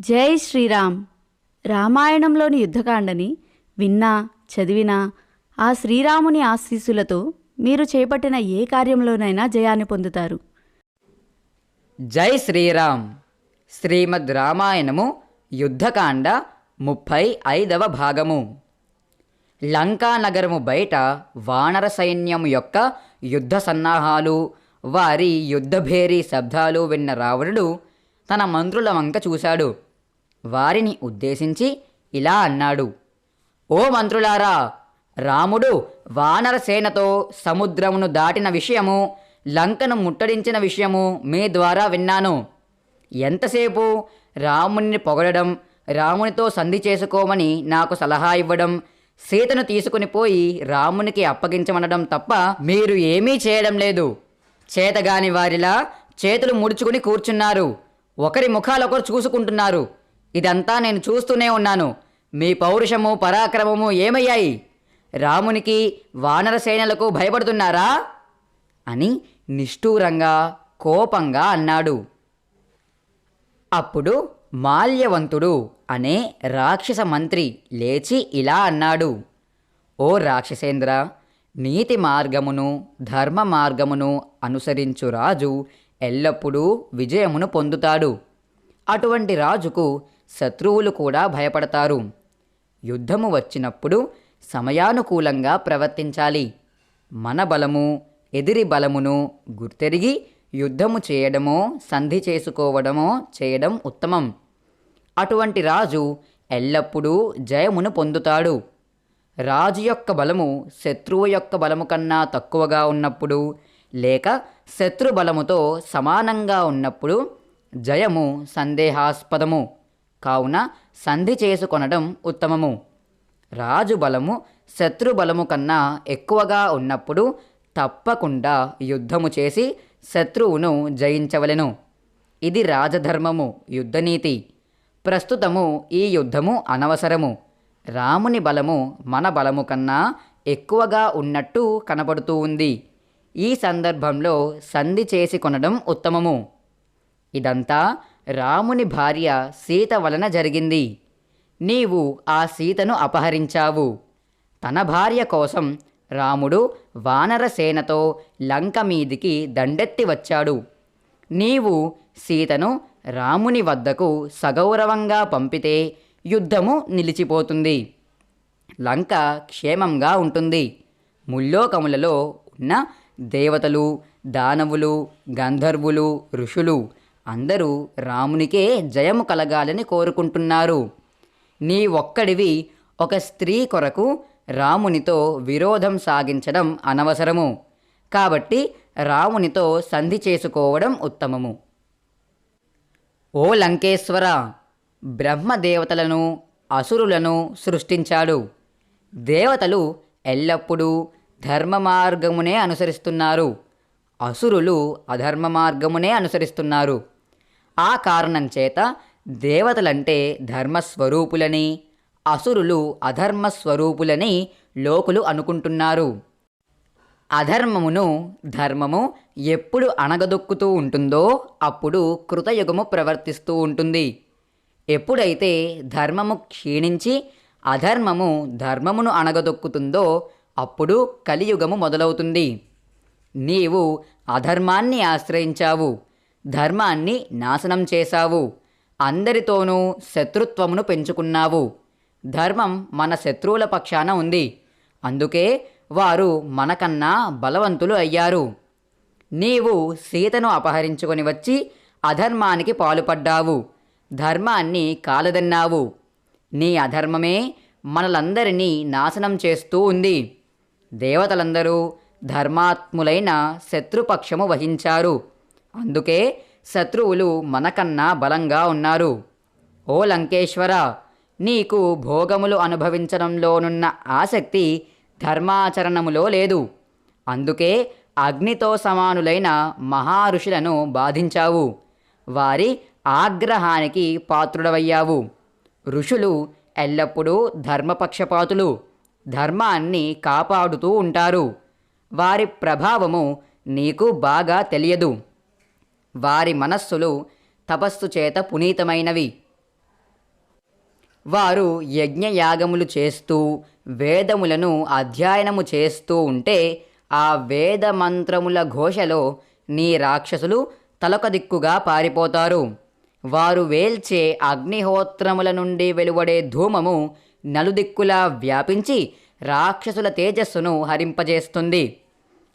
జై శ్రీరామ్. రామాయణంలోని యుద్ధకాండని విన్నా చదివినా ఆ శ్రీరాముని ఆశీస్సులతో మీరు చేపట్టిన ఏ కార్యంలోనైనా జయాన్ని పొందుతారు. జై శ్రీరామ్. శ్రీమద్ రామాయణము యుద్ధకాండ ముప్పై ఐదవ భాగము. లంకా నగరము బయట వానర సైన్యం యొక్క యుద్ధ సన్నాహాలు వారి యుద్ధభేరీ శబ్దాలు విన్న రావణుడు తన మంత్రుల వంక చూశాడు. వారిని ఉద్దేశించి ఇలా అన్నాడు. ఓ మంత్రులారా రాముడు వానరసేనతో సముద్రమును దాటిన విషయము లంకను ముట్టడించిన విషయము మీ ద్వారా విన్నాను. ఎంతసేపు రాముని పొగడడం రామునితో సంధి చేసుకోమని నాకు సలహా ఇవ్వడం సీతను తీసుకుని పోయి రామునికి అప్పగించమనడం తప్ప మీరు ఏమీ చేయడం లేదు. చేతగాని వారిలా చేతులు ముడుచుకుని కూర్చున్నారు. ఒకరి ముఖాలొకరు చూసుకుంటున్నారు. ఇదంతా నేను చూస్తూనే ఉన్నాను. మీ పౌరుషము పరాక్రమము ఏమయ్యాయి? రామునికి వానరసేనలకు భయపడుతున్నారా? అని నిష్ఠూరంగా కోపంగా అన్నాడు. అప్పుడు మాల్యవంతుడు అనే రాక్షస మంత్రి లేచి ఇలా అన్నాడు. ఓ రాక్షసేంద్ర నీతి మార్గమును ధర్మ మార్గమును అనుసరించు రాజు ఎల్లప్పుడూ విజయమును పొందుతాడు. అటువంటి రాజుకు శత్రువులు కూడా భయపడతారు. యుద్ధము వచ్చినప్పుడు సమయానుకూలంగా ప్రవర్తించాలి. మన బలము ఎదిరి బలమును గుర్తెరిగి యుద్ధము చేయడమో సంధి చేసుకోవడమో చేయడం ఉత్తమం. అటువంటి రాజు ఎల్లప్పుడూ జయమును పొందుతాడు. రాజు యొక్క బలము శత్రువు యొక్క బలము కన్నా తక్కువగా ఉన్నప్పుడు లేక శత్రు బలముతో సమానంగా ఉన్నప్పుడు జయము సందేహాస్పదము. కావున సంధి చేసుకొనడం ఉత్తమము. రాజు బలము శత్రు బలము కన్నా ఎక్కువగా ఉన్నప్పుడు తప్పకుండా యుద్ధము చేసి శత్రువును జయించవలెను. ఇది రాజధర్మము యుద్ధనీతి. ప్రస్తుతము ఈ యుద్ధము అనవసరము. రాముని బలము మన బలము కన్నా ఎక్కువగా ఉన్నట్టు కనపడుతూ ఉంది. ఈ సందర్భంలో సంధి చేసి కొనడం ఉత్తమము. ఇదంతా రాముని భార్య సీత వలన జరిగింది. నీవు ఆ సీతను అపహరించావు. తన భార్య కోసం రాముడు వానరసేనతో లంక మీదికి దండెత్తి వచ్చాడు. నీవు సీతను రాముని వద్దకు సగౌరవంగా పంపితే యుద్ధము నిలిచిపోతుంది. లంక క్షేమంగా ఉంటుంది. ముల్లోకములలో ఉన్న దేవతలు దానవులు గంధర్వులు ఋషులు అందరూ రామునికే జయము కలగాలని కోరుకుంటున్నారు. నీ ఒక్కడివి ఒక స్త్రీ కొరకు రామునితో విరోధం సాగించడం అనవసరము. కాబట్టి రామునితో సంధి చేసుకోవడం ఉత్తమము. ఓ లంకేశ్వర బ్రహ్మదేవతలను అసురులను సృష్టించాడు. దేవతలు ఎల్లప్పుడూ ధర్మ మార్గమునే అనుసరిస్తున్నారు. అసురులు అధర్మ మార్గమునే అనుసరిస్తున్నారు. ఆ కారణం చేత దేవతలంటే ధర్మస్వరూపులని అసురులు అధర్మస్వరూపులని లోకులు అనుకుంటున్నారు. అధర్మమును ధర్మము ఎప్పుడు అణగదొక్కుతూ ఉంటుందో అప్పుడు కృతయుగము ప్రవర్తిస్తూ ఉంటుంది. ఎప్పుడైతే ధర్మము క్షీణించి అధర్మము ధర్మమును అణగదొక్కుతుందో అప్పుడు కలియుగము మొదలవుతుంది. నీవు అధర్మాన్ని ఆశ్రయించావు. ధర్మాన్ని నాశనం చేశావు. అందరితోనూ శత్రుత్వమును పెంచుకున్నావు. ధర్మం మన శత్రువుల పక్షాన ఉంది. అందుకే వారు మనకన్నా బలవంతులు అయ్యారు. నీవు సీతను అపహరించుకొని వచ్చి అధర్మానికి పాలుపడ్డావు. ధర్మాన్ని కాలదన్నావు. నీ అధర్మమే మనలందరినీ నాశనం చేస్తూ ఉంది. దేవతలందరూ ధర్మాత్ములైన శత్రుపక్షము వహించారు. అందుకే శత్రువులు మనకన్నా బలంగా ఉన్నారు. ఓ లంకేశ్వర నీకు భోగములు అనుభవించడంలోనున్న ఆసక్తి ధర్మాచరణములో లేదు. అందుకే అగ్నితో సమానులైన మహారుషులను బాధించావు. వారి ఆగ్రహానికి పాత్రుడవయ్యావు. ఋషులు ఎల్లప్పుడూ ధర్మపక్షపాతులు. ధర్మాన్ని కాపాడుతూ ఉంటారు. వారి ప్రభావము నీకు బాగా తెలియదు. వారి మనస్సులు తపస్సు చేత పునీతమైనవి. వారు యజ్ఞయాగములు చేస్తూ వేదములను అధ్యయనము చేస్తూ ఉంటే ఆ వేద మంత్రముల ఘోషలో నీ రాక్షసులు తలొక దిక్కుగా పారిపోతారు. వారు వేల్చే అగ్నిహోత్రముల నుండి వెలువడే ధూమము నలుదిక్కులా వ్యాపించి రాక్షసుల తేజస్సును హరింపజేస్తుంది.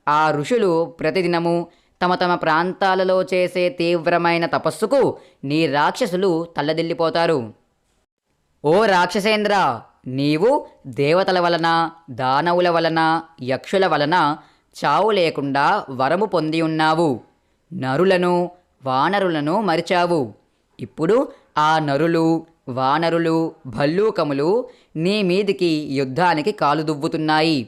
ఆ ఋషులు ప్రతిదినము తమ తమ ప్రాంతాలలో చేసే తీవ్రమైన తపస్సుకు నీ రాక్షసులు తల్లదిల్లిపోతారు. ఓ రాక్షసేంద్ర నీవు దేవతల వలన దానవుల వలన యక్షుల వలన చావు లేకుండా వరము పొంది ఉన్నావు. నరులను వానరులను మరిచావు. ఇప్పుడు ఆ నరులు వానరులు భల్లూకములు నీ మీదికి యుద్ధానికి కాలు దువ్వుతున్నాయి.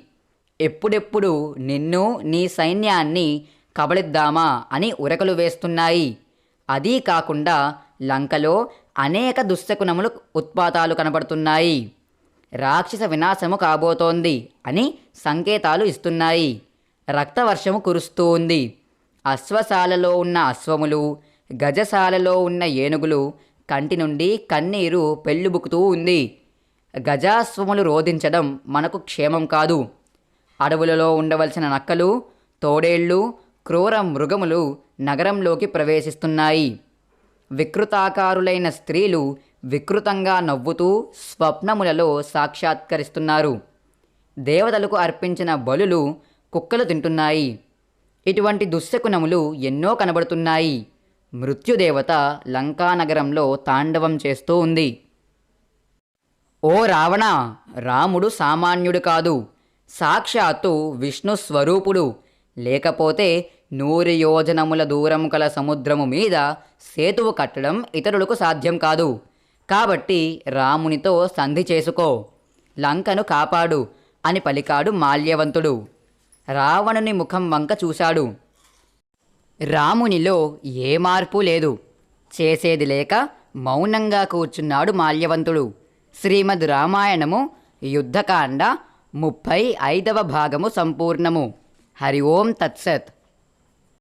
ఎప్పుడెప్పుడు నిన్ను నీ సైన్యాన్ని కబళిద్దామా అని ఉరకలు వేస్తున్నాయి. అదీ కాకుండా లంకలో అనేక దుశ్శకునములు ఉత్పాతాలు కనబడుతున్నాయి. రాక్షస వినాశము కాబోతోంది అని సంకేతాలు ఇస్తున్నాయి. రక్తవర్షము కురుస్తూ ఉంది. అశ్వశాలలో ఉన్న అశ్వములు గజశాలలో ఉన్న ఏనుగులు కంటి నుండి కన్నీరు పెళ్ళుబుకుతూ ఉంది. గజాశ్వములు రోధించడం మనకు క్షేమం కాదు. అడవులలో ఉండవలసిన నక్కలు తోడేళ్ళు క్రూర మృగములు నగరంలోకి ప్రవేశిస్తున్నాయి. వికృతాకారులైన స్త్రీలు వికృతంగా నవ్వుతూ స్వప్నములలో సాక్షాత్కరిస్తున్నారు. దేవతలకు అర్పించిన బలులు కుక్కలు తింటున్నాయి. ఇటువంటి దుశ్శకునములు ఎన్నో కనబడుతున్నాయి. మృత్యుదేవత లంకానగరంలో తాండవం చేస్తూ ఉంది. ఓ రావణ రాముడు సామాన్యుడు కాదు. సాక్షాత్తు విష్ణు స్వరూపుడు. లేకపోతే నూరు యోజనముల దూరం కల సముద్రము మీద సేతువు కట్టడం ఇతరులకు సాధ్యం కాదు. కాబట్టి రామునితో సంధి చేసుకో. లంకను కాపాడు అని పలికాడు మాల్యవంతుడు. రావణుని ముఖం వంక చూశాడు. రామునిలో ఏ మార్పు లేదు. చేసేది లేక మౌనంగా కూర్చున్నాడు మాల్యవంతుడు. శ్రీమద్ రామాయణము యుద్ధకాండ ముప్పై ఐదవ భాగము సంపూర్ణము. హరి ఓం తత్సత్